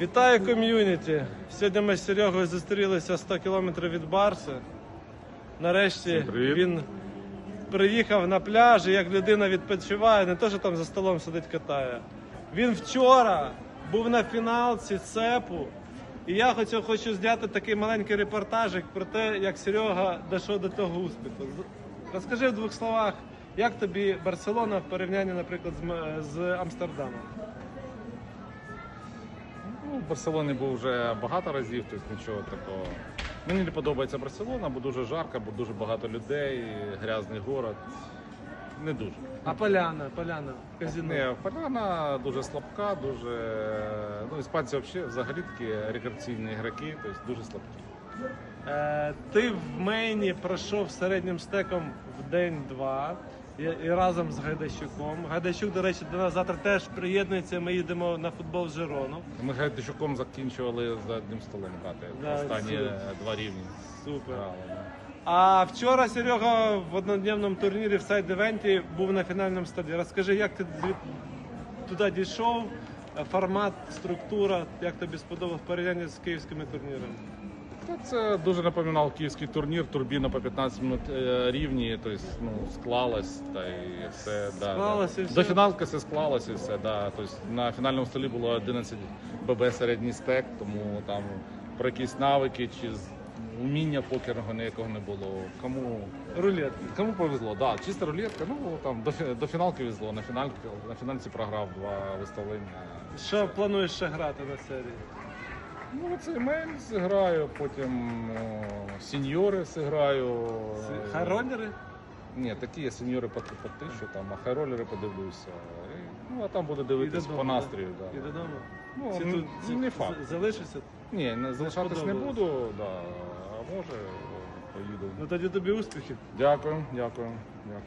Вітаю ком'юніті! Сьогодні ми з Серегою зустрілися 100 кілометрів від Барси. Нарешті він приїхав на пляж і як людина відпочиває, не то, що там за столом сидить катає. Він вчора був на фіналці ЦЕПу. І я хочу, хочу зняти такий маленький репортажик про те, як Серега дійшов до того успіху. Розкажи в двох словах, як тобі Барселона в порівнянні, наприклад, з, з Амстердамом? Ну, в Барселоні був вже багато разів, тобто нічого такого. Мені не подобається Барселона, бо дуже жарко, бо дуже багато людей, грязний город. Не дуже. А Поляна, Поляна, казино. Не, Поляна дуже слабка, дуже. Ну, іспанці взагалі, взагалі такі рекреаційні ігроки, тобто дуже слабкі. Е, ти в мейні пройшов середнім стеком в день-два і, і разом з Гайдащуком. Гайдащук, до речі, до нас завтра теж приєднується. Ми їдемо на футбол з Жирону. Ми Гайдачуком закінчували за одним столом грати. Да, Останні супер. два рівні. Супер. Грали, да. А вчора Серега в однодневному турнірі в сайд-івенті був на фінальному стадії. Розкажи, як ти туди дійшов, формат, структура, як тобі сподобалось в порівнянні з київськими турнірами? Та Це дуже напоминав київський турнір, турбіна по 15 минут е, рівні, тобто ну, склалось та і все. Да, Склалось да. і все. До фіналки все склалось і все. Да. Тобто, на фінальному столі було 11 ББ середній стек, тому там про якісь навики чи уміння покерного ніякого не було. Кому Рулет. кому повезло, да, чиста рулетка, ну там до, фі- до фіналки везло, на фінальці, на фінальці програв два виставлення. Що плануєш ще грати на серії? Ну, це мейн зіграю, потім о, сеньори зіграю. Хайролери? Ні, такі є сеньори по, тисячу, там, а хайролери подивлюся. І, ну, а там буде дивитись по настрою. І додому. Ну, Ці ну, тут ці- не факт. Залишишся? Ні, не залишатись не сподобалось. буду, да, а може о, поїду. Ну тоді тобі успіхів. Дякую, дякую, дякую.